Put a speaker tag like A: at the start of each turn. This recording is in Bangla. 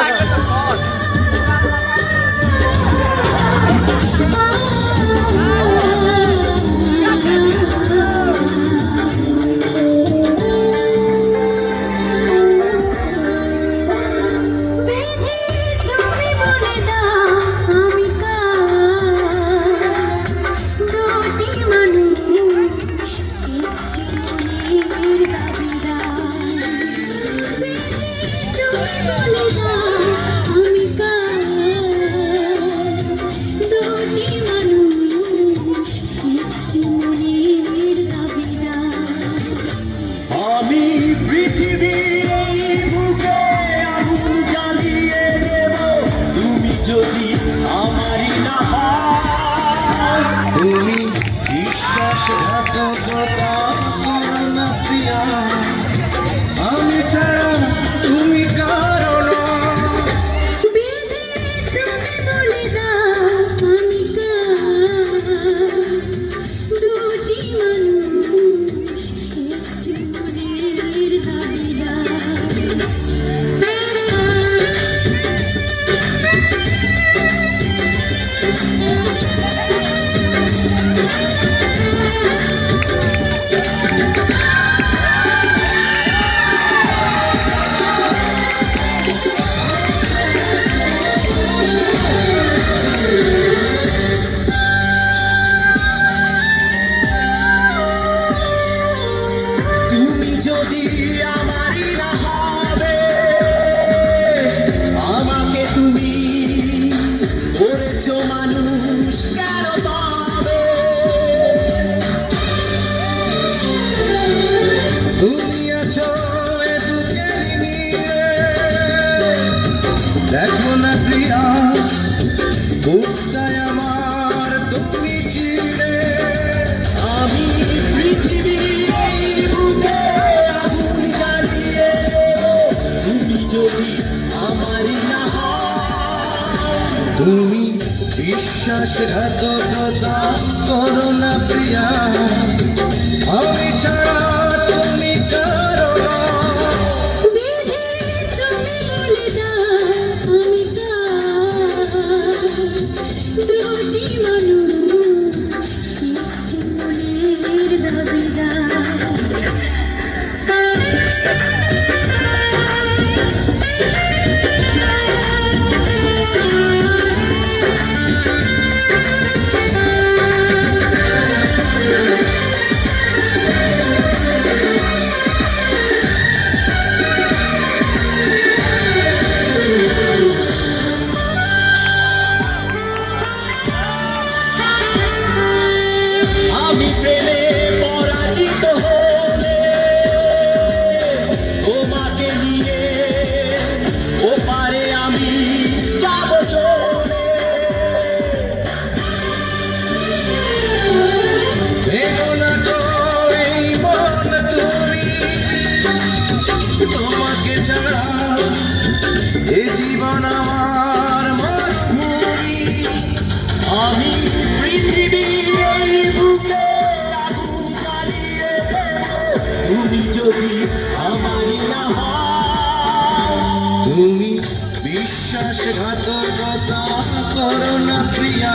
A: টাকা দেখো না প্রিয়া, বুকটায় আমার তুমি চিড়ে আমি পৃথিবীর এই বুকে আগুন জ্বালিয়ে তুমি যদি আমারই না তুমি বিশ্বাসঘাতকতা করো না প্রিয়া। আমি ছাড়া
B: আমি
A: প্রেমে পরাজিত হলে তোমাকে নিয়ে ও পারে আমি যাব চলে। তোমাকে ছাড়া যদি আমারই না তুমি বিশ্বাসঘাতকতা করো না প্রিয়া।